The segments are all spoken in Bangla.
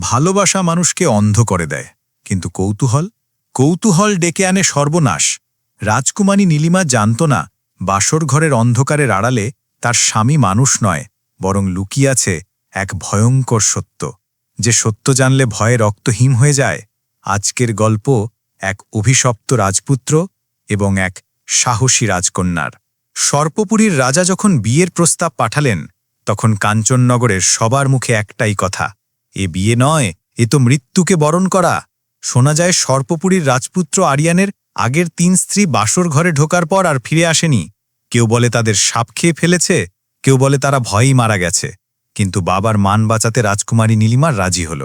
ভালোবাসা মানুষকে অন্ধ করে দেয়। কিন্তু কৌতূহল? কৌতূহল ডেকে আনে সর্বনাশ। রাজকুমারী নীলিমা জানত না, বাসর ঘরের অন্ধকারের আড়ালে তার স্বামী মানুষ নয়, বরং লুকিয়ে আছে এক ভয়ঙ্কর সত্য। যে সত্য জানলে ভয়ে রক্তহীন হয়ে যায়, আজকের গল্প এক অভিশপ্ত রাজপুত্র এবং এক সাহসী রাজকন্যার। সর্পপুরীর রাজা যখন বিয়ের প্রস্তাব পাঠালেন, তখন কাঞ্চননগরের সবার মুখে একটাই কথা এ বিয়ে নয়, এ তো মৃত্যুকে বরণ করা। শোনা যায় সর্পপুরীর রাজপুত্র আরিয়ানের আগের তিন স্ত্রী বাসর ঘরে ঢোকার পর আর ফিরে আসেনি। কেউ বলে তাদের সাপ খেয়ে ফেলেছে, কেউ বলে তারা ভয়েই মারা গেছে। কিন্তু বাবার মান বাঁচাতে রাজকুমারী নীলিমার রাজি হল।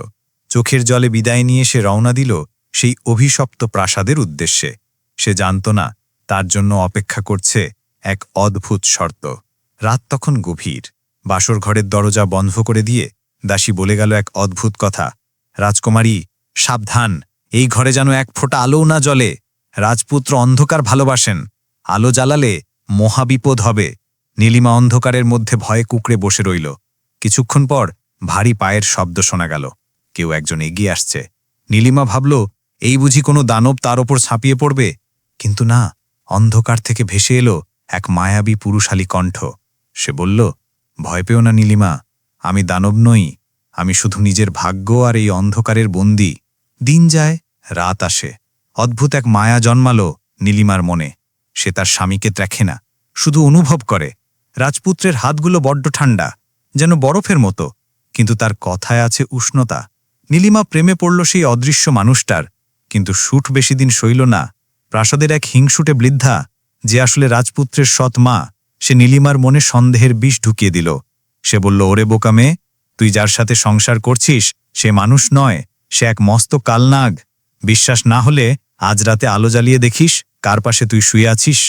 চোখের জলে বিদায় নিয়ে সে রওনা দিল সেই অভিশপ্ত প্রাসাদের উদ্দেশ্যে। সে জানত না, তার জন্য অপেক্ষা করছে এক অদ্ভুত শর্ত। রাত তখন গভীর। বাসর ঘরের দরজা বন্ধ করে দিয়ে দাসী বলে গেল এক অদ্ভুত কথা। রাজকুমারী, সাবধান, এই ঘরে যেন এক ফোঁটা আলোও না জ্বলে। রাজপুত্র অন্ধকার ভালোবাসেন। আলো জ্বালালে মহাবিপদ হবে। নীলিমা অন্ধকারের মধ্যে ভয়ে কুকড়ে বসে রইল। কিছুক্ষণ পর ভারী পায়ের শব্দ শোনা গেল। কেউ একজন এগিয়ে আসছে। নীলিমা ভাবল, এই বুঝি কোনো দানব তার ওপর ছাপিয়ে পড়বে? কিন্তু না, অন্ধকার থেকে ভেসে এলো এক মায়াবী পুরুষালী কণ্ঠ। সে বলল, ভয় পেও না নীলিমা। আমি দানব নই, আমি শুধু নিজের ভাগ্য আর এই অন্ধকারের বন্দি। দিন যায়, রাত আসে। অদ্ভুত এক মায়া জন্মালো নীলিমার মনে। সে তার স্বামীকে দেখে না, শুধু অনুভব করে। রাজপুত্রের হাতগুলো বড্ড ঠান্ডা যেন বরফের মতো, কিন্তু তার কথায় আছে উষ্ণতা। নীলিমা প্রেমে পড়ল সেই অদৃশ্য মানুষটার, কিন্তু সুট বেশি দিন সইল না। প্রাসাদের এক হিংসুটে বৃদ্ধা, যে আসলে রাজপুত্রের সৎ মা, সে নীলিমার মনে সন্দেহের বিষ ঢুকিয়ে দিল। সে বলল, ওরে বোকা মেয়ে, তুই যার সাথে সংসার করছিস, সে মানুষ নয়, সে এক মস্ত কালনাগ। বিশ্বাস না হলে আজ রাতে আলো জ্বালিয়ে দেখিস, কার পাশে তুই শুয়ে আছিস?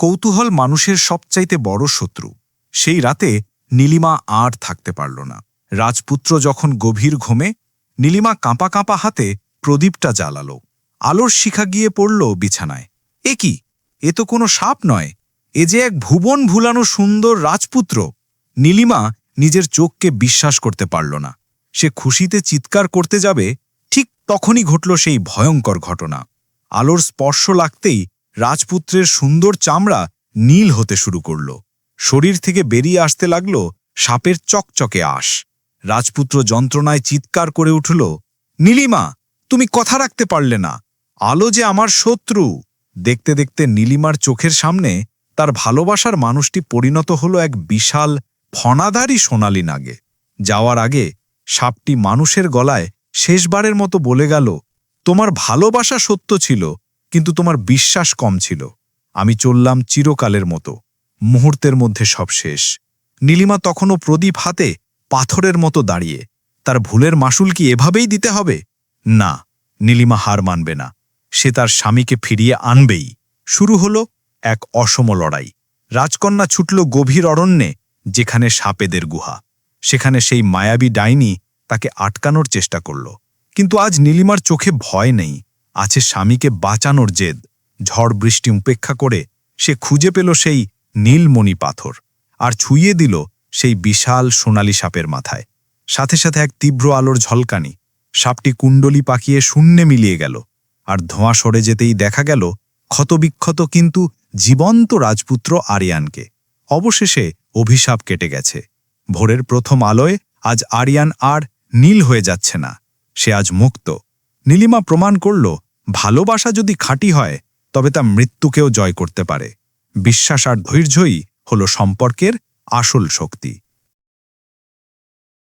কৌতূহল মানুষের সবচাইতে বড় শত্রু। সেই রাতে নীলিমা আর থাকতে পারল না। রাজপুত্র যখন গভীর ঘুমে, নীলিমা কাঁপা কাঁপা হাতে প্রদীপটা জ্বালালো। আলোর শিখা গিয়ে পড়ল বিছানায়। এ কি? এ তো কোনো সাপ নয়, এ যে এক ভুবন ভুলানো সুন্দর রাজপুত্র। নীলিমা নিজের চোখকে বিশ্বাস করতে পারল না। সে খুশিতে চিৎকার করতে যাবে, ঠিক তখনই ঘটল সেই ভয়ঙ্কর ঘটনা। আলোর স্পর্শ লাগতেই রাজপুত্রের সুন্দর চামড়া নীল হতে শুরু করল। শরীর থেকে বেরিয়ে আসতে লাগল সাপের চকচকে আশ। রাজপুত্র যন্ত্রণায় চিৎকার করে উঠল, নীলিমা, তুমি কথা রাখতে পারলে না। আলো যে আমার শত্রু। দেখতে দেখতে নীলিমার চোখের সামনে তার ভালোবাসার মানুষটি পরিণত হলো এক বিশাল ফনাধারী সোনালি নাগে। যাওয়ার আগে সাপটি মানুষের গলায় শেষবারের মতো বলে গেল, তোমার ভালোবাসা সত্য ছিল, কিন্তু তোমার বিশ্বাস কম ছিল। আমি চললাম চিরকালের মতো, মুহূর্তের মধ্যে সব শেষ। নীলিমা তখনও প্রদীপ হাতে পাথরের মতো দাঁড়িয়ে, তার ভুলের মাসুল কি এভাবেই দিতে হবে? না, নীলিমা হার মানবে না। সে তার স্বামীকে ফিরিয়ে আনবেই। শুরু হলো এক অসম লড়াই। রাজকন্যা ছুটল গভীর অরণ্যে যেখানে সাপেদের গুহা, সেখানে সেই মায়াবী ডাইনি তাকে আটকানোর চেষ্টা করল। কিন্তু আজ নীলিমার চোখে ভয় নেই, আছে স্বামীকে বাঁচানোর জেদ। ঝড় বৃষ্টি উপেক্ষা করে সে খুঁজে পেল সেই নীলমণি পাথর আর ছুঁয়ে দিল সেই বিশাল সোনালি সাপের মাথায়। সাথে সাথে এক তীব্র আলোর ঝলকানি, সাপটি কুণ্ডলি পাকিয়ে শূন্যে মিলিয়ে গেল আর ধোঁয়া সরে যেতেই দেখা গেল ক্ষতবিক্ষত কিন্তু জীবন্ত রাজপুত্র আরিয়ানকে। অবশেষে অভিশাপ কেটে গেছে। ভোরের প্রথম আলোয় আজ আরিয়ান আর নীল হয়ে যাচ্ছে না। সে আজ মুক্ত। নীলিমা প্রমাণ করল, ভালোবাসা যদি খাঁটি হয়, তবে তা মৃত্যুকেও জয় করতে পারে। বিশ্বাস আর ধৈর্যই হল সম্পর্কের আসল শক্তি।